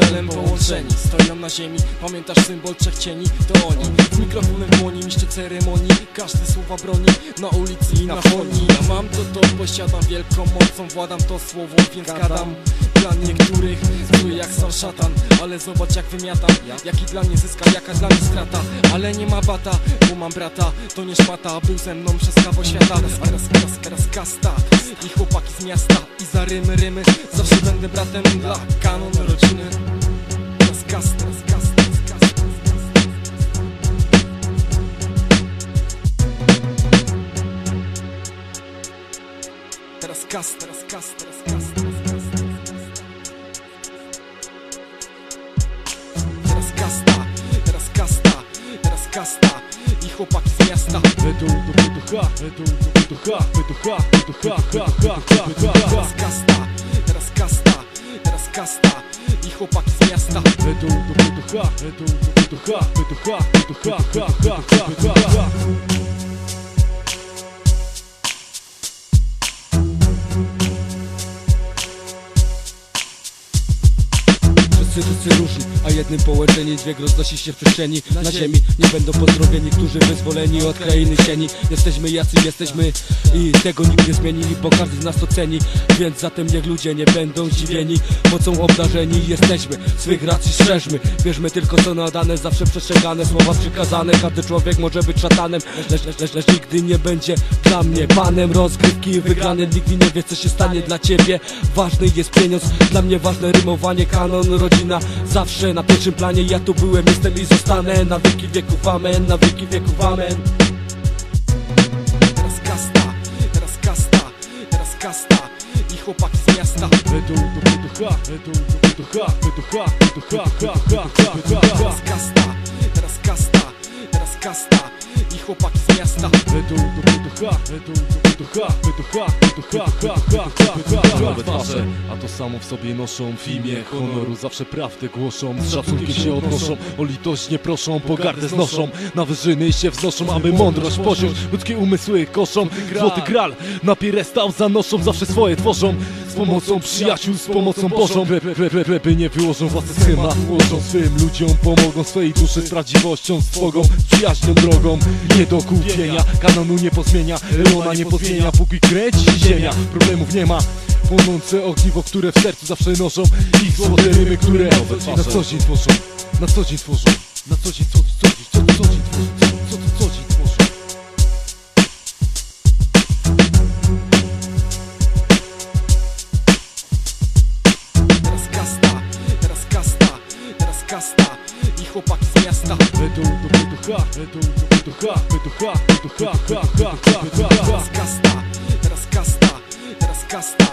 celem połączeni. Stoją na ziemi, pamiętasz symbol trzech cieni? To oni, z mikrofonem dłoni, mistrze ceremonii. Każdy słowa broni, na ulicy i na foni Ja mam to to, posiadam wielką mocą. Władam to słowo, więc gadam. Dla niektórych zły jak sam szatan. Ale zobacz jak wymiatam. Jaki dla mnie zyska, jaka dla mnie strata. Ale nie ma bata, bo mam brata. To nie szmata, był ze mną przez kawał świata. A raz, raz, raz kasta I chłopaki z miasta I za rymy, rymy. Zawsze będę bratem dla kanon rodziny. Teraz kas, teraz kas, teraz kas, teraz kas, teraz kasta, teraz kasta, teraz kasta chłopaki z miasta. Według do buducha, według do buducha, wyducha, wyducha, wyducha, wyducha Teraz kasta, teraz kasta, teraz kasta. I chłopaki z miasta. Według do buducha, według do buducha, wyducha, wyducha, wyducha, wyducha, wyducha. Wszyscy, różni, a jednym połączeni Dźwięk roznosi się w przestrzeni. Na ziemi nie będą pozdrowieni Którzy wyzwoleni od krainy sieni Jesteśmy jacy jesteśmy i tego nikt nie zmieni Bo każdy z nas to ceni. Więc zatem niech ludzie nie będą zdziwieni Mocą obdarzeni. Jesteśmy Swych racji strzeżmy. Wierzmy tylko co nadane Zawsze przestrzegane. Słowa przykazane Każdy człowiek może być szatanem. Lecz, lecz, lecz, lecz nigdy nie będzie dla mnie Panem. Rozgrywki wygrane Nigdy nie wie co się stanie dla ciebie. Ważny jest pieniądz Dla mnie ważne rymowanie. Kanon, rodzina rodzina Zawsze na pierwszym planie Ja tu byłem, jestem i zostanę Na wieki wieków amen, na wieki wieków amen Teraz kasta, teraz kasta, teraz kasta I chłopaki z miasta Edu, do wyducha, edu, do wyducha, wyducha, wyducha, wyducha, ha, wyducha, wyducha, ha ha ha ha wyducha, wyducha, wyducha, wyducha, wyducha, wyducha, wyducha, i chłopaki z miasta Nowe twarze, a to samo w sobie noszą W imię honoru zawsze prawdę głoszą Z szacunkiem się odnoszą, o litość nie proszą Pogardę znoszą, na wyżyny się wznoszą Aby mądrość posiąść, ludzkie umysły koszą Złoty gral, na piedestał zanoszą Zawsze swoje tworzą z pomocą przyjaciół Z pomocą Bożą, Reby nie wyłożą własny schemat Ułożą swym ludziom, pomogą swej duszy Z prawdziwością swogą, przyjaźnią drogą. Nie do kupienia, kanonu nie pozmienia Elona nie pozmienia, póki kręci się ziemia. Problemów nie ma Płonące ogniwo, które w sercu zawsze noszą. Ich złote rymy, które na co dzień tworzą Na co dzień tworzą Na co dzień, co, kasta i chłopaki z miasta Będą do wyducha, będą do wyducha, wyducha, wyducha, wyducha, wyducha, kasta Teraz kasta, teraz kasta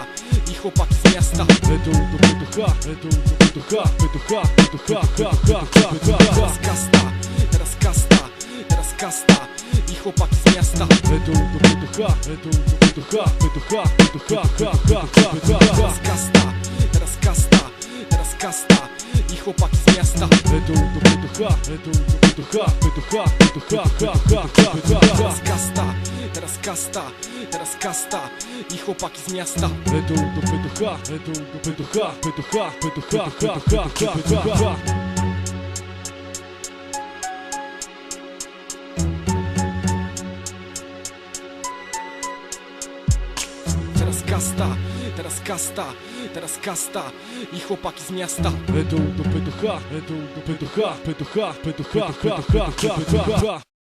i chłopaki z miasta Będą do wyducha, będą do wyducha, wyducha, wyducha, wyducha, kasta Teraz kasta, teraz kasta i chłopaki z miasta Będą do wyducha, będą do wyducha, wyducha, wyducha, wyducha, wyducha, kasta Teraz kasta, teraz kasta i chłopaki z miasta Teraz kasta, teraz kasta, teraz kasta i chłopaki z miasta Teraz kasta teraz kasta, teraz kasta i chłopaki z miasta Pedu, pedu, ha, pedu, pedu, ha, pedu, ha, pedu, ha, pedu.